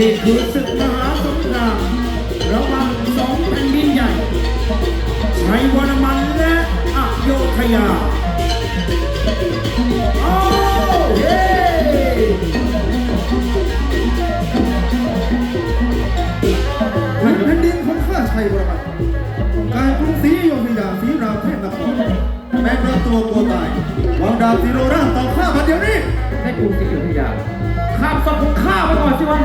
นี่คือศึกมหาสงครามระหว่างสองแผ่นดินใหญ่ชัยวรมันและอโยธยาโอ้เย้แผ่นแผ่นดินของข้าชัยวรมันการกรุงศรีอยุธยาศรีรามเทพนครแม้กระตัวกลัวตายวางดาบซีโรราชต่อข้ามาเดี๋ยวนี้ให้กรุงศรีอยุธยา ข้ามศพของข้าไปก่อนสิวะ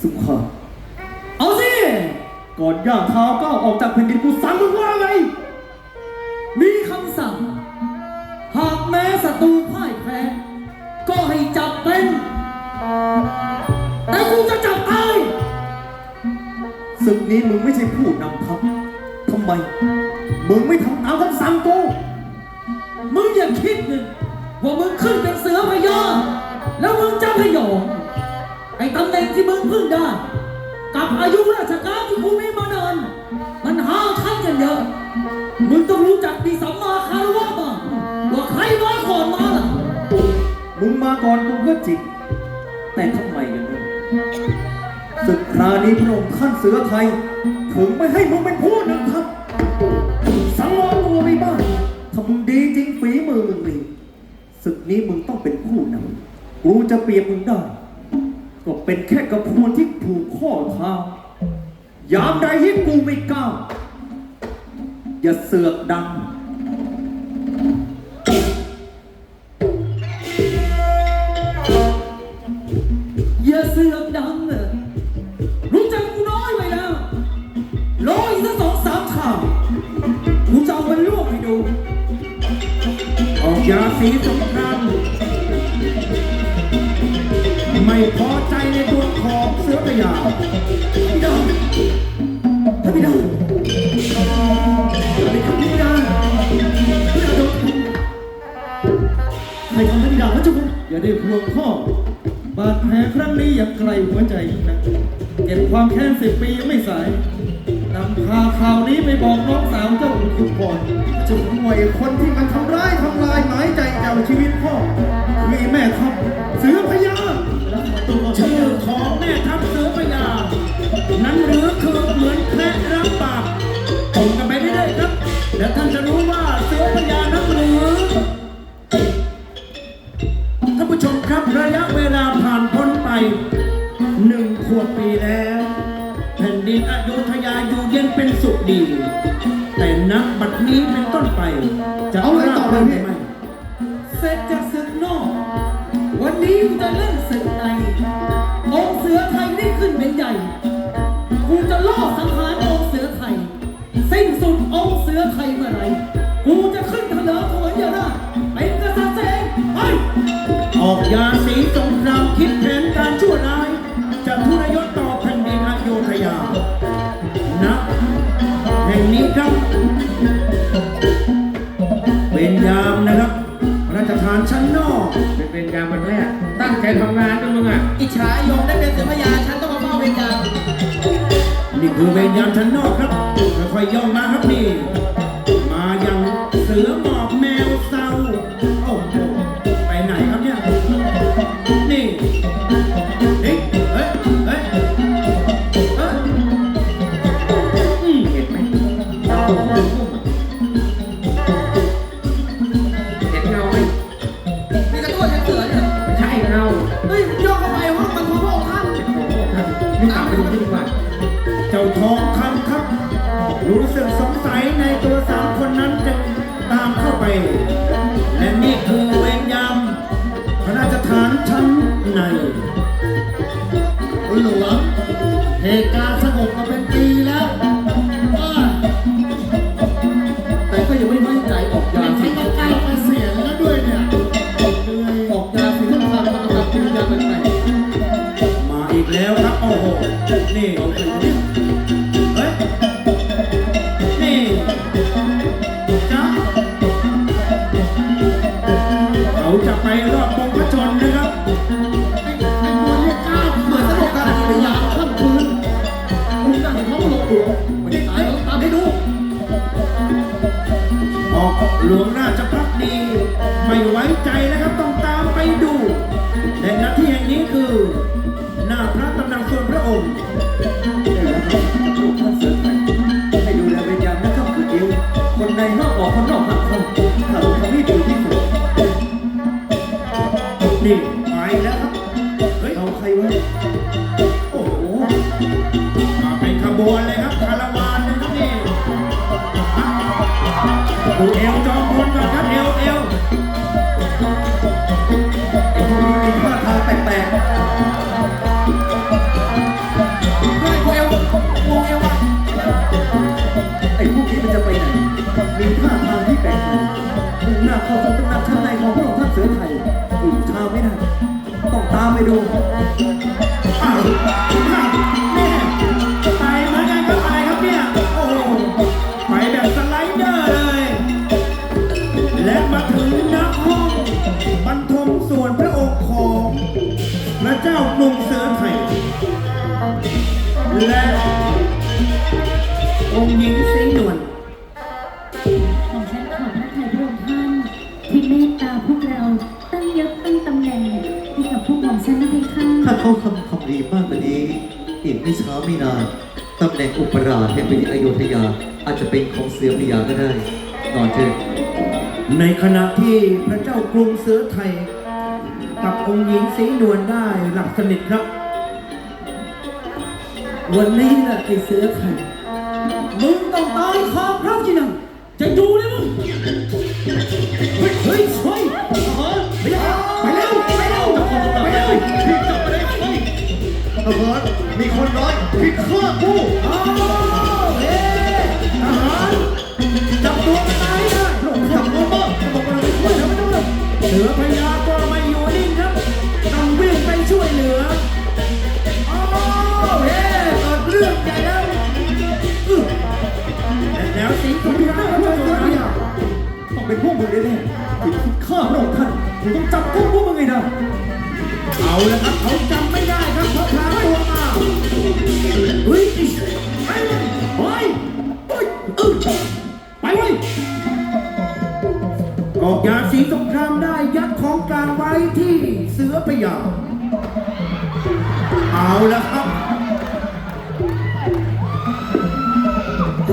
สีสุขามเอาสิ ก่อนย่างเท้าก้าวออกจากแผ่นดินกูสั่งมึงว่าไงมีคำสั่ง หากแม้ศัตรูพ่ายแพ้ก็ให้จับเป็น แต่กูจะจับตายศึกนี้มึงไม่ใช่ผู้นำทัพทำไม มึงไม่ทำตามคำสั่งกู มึงอย่าคิดหนึ่งว่ามึงขึ้นเป็นเสือพญาแล้วมึงจะพยอง ไอ้ตำแหน่งที่มึงเพิ่งได้ กับอายุราชการที่กูมีมานานมันห่างขั้นกันเยอะ มึงต้องรู้จักดีสัมมาคารวะบ้างว่าใครมาก่อนมาล่ะ มึงมาก่อนกูก็จริง แต่ทำไมกันเนี่ยศึกคราวนี้พระองค์ท่านเสือไทย ถึงไม่ให้มึงเป็นผู้นำทัพสังวรตัวไม่บ้างถ้ามึงดีจริงฝีมือมึงดีศึกนี้มึงต้องเป็นผู้นำกูจะเปรียบมึงได้ ก็เป็นแค่กระพวนที่ผูกข้อเท้ายามใดที่กูไม่กล้าอย่าเสือกดัง อย่าเสือกดังเลยรู้จักกูน้อยไว้แล้วรออีกสักสองสามข่าวกูจะเอามันลวกให้ดู ออกยาสีสงครามไม่พอ พี่ดาวท่านพี่ดาวอะไรครับพี่ดาวพี่ดาวโดนใครทำให้พี่ดาวพระเจ้าค่ะอย่าได้ห่วงพ่อบาดแผลครั้งนี้ยังไกลหัวใจยิ่งนะเก็บความแค้นสิบปียังไม่สายนำพาข่าวนี้ไปบอกน้องสาวเจ้าอุทุมพรจุดหน่วยคนที่มันทำร้ายทำลายหมายใจเจ้าชีวิตพ่อมีแม่ทัพเสือพญา ชื่อของแม่ทัพเสือพยานั้นหรือคือเหมือนแพะรับบาปตรงกันไปเรื่อยๆครับ แล้วท่านจะรู้ว่าเสือพยานั้นหรือท่านผู้ชมครับระยะเวลาผ่านพ้นไปหนึ่งขวบปีแล้ว แผ่นดินอโยธยาอยู่เย็นเป็นสุขดี แต่นับบัดนี้เป็นต้นไปี้กูจะเล่นศึกในองค์เสือไทยได้ขึ้นเป็นใหญ่ กูจะล่อสังหารองค์เสือไทย สิ้นสุดองค์เสือไทยเมื่อไหรกูจะขึ้นเถลิงถวนยาราชเป็นกษัตริย์เองไปออกยาสีสงครามคิดแทน ทำงานนะมึงอะอิจฉาโยมได้เป็นเสือพญาฉันต้องมาเฝ้าเวรยามนี่คือเวรยามชั้นนอกครับค่อยๆย่องมาครับนี่ นี่ตามไปดูที่ดีกว่าเจ้าทอง นี่เอาไปเนี่ นี่ องตามไปดูอ้าวอ้าวนี่ไปเหมือนกันครับอะไรครับเนี่ย โอ้โหไปแบบสไลเดอร์เลย และมาถึงนักห้องบรรทมส่วนพระองค์ของพระเจ้ากรุงเสือไทยและองค์หญิงสีนวล ของฉันขอพระทัยพระองค์ท่านที่เมตตาพวกเรา เขาทำคำดีมากกว่านี้ อีกไม่ช้าไม่นานตำแหน่งอุปราชแห่งแผ่นดิอโยธยา อาจจะเป็นของเสือพยาก็ได้ นอนเถอะในขณะที่พระเจ้ากรุงเสือไทย กับองค์หญิงสีนวลได้หลับสนิทครับ วันนี้แหละไอ้เสือไทยมึงต้องตายคาพระที่นั่งจะดูเลยมึงเฮ้ยเฮ้ย ทหารมีคนน้อยผิดข้อกูอ้าวเฮ้ทหารจับตัวมันตายได้จับตัวมาบอกว่าเราไม่ช่วยแล้วไม่ต้องเสือพญาก็ไม่อยู่นิ่งครับต้องวิ่งไปช่วยเหลืออ้าวเฮ้เกิดเรื่องใหญ่แล้วแล้วสิงห์สงครามก็จบแล้วต้องเป็นพวกมึงแน่ๆที่คิดฆ่าพระองค์ท่านกูต้องจับพวกพวกมึงไงนะเอาละครับเขาจับ ออกยาสีสงครามได้ยัดของกลางไว้ที่เสือพยาเอาละครับ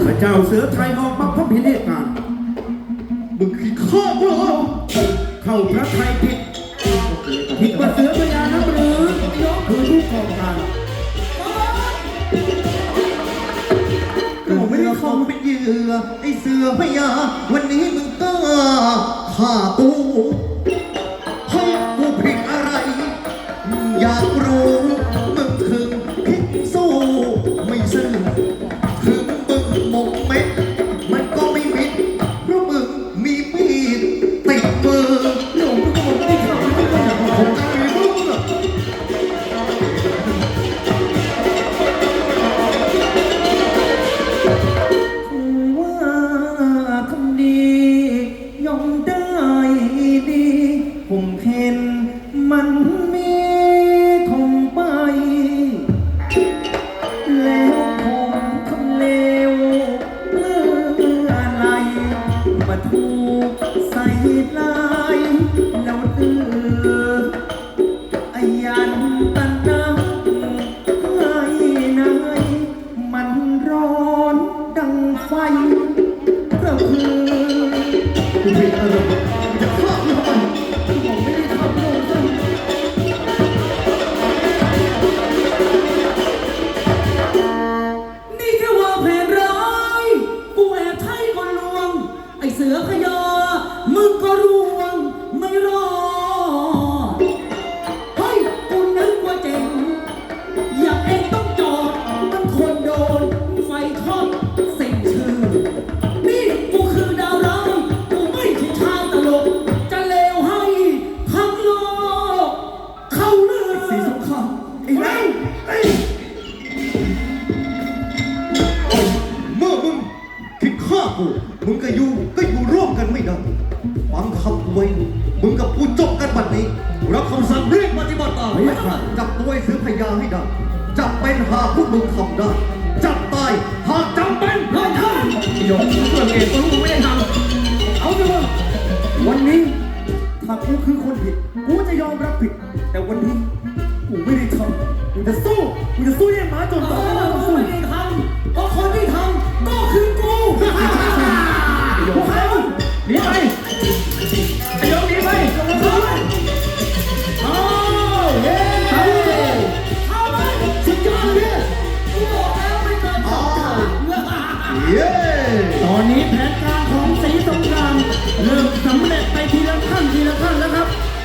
พระเจ้าเสือไทยออกมาพบพิเนตการมึงคือข้อกูเหรอเข้าพระไทยผิดผิดว่าเสือพญานับหรือน้องคือผู้กองการกูไม่ได้เข้าเป็นเหยื่อไอเสือพยา วันนี้มึงก็ ฆ่ากูเพราะกูผิดอะไร อยากร จับตัวไอ้เสือพญาให้ได้ จับเป็นหากพวกมึงทำได้ จับตายหากจำเป็นรอท่านโยมเกิดเองก็รู้มึงไม่ได้ทำเอาเถอะวันนี้ถ้ากูคือคนผิด กูจะยอมรับผิด แต่วันนี้กูไม่ได้ทำกูจะสู้ กูจะสู้ยังหมาจนตายอกูไม่ได้ทำเพราะคนที่ทำ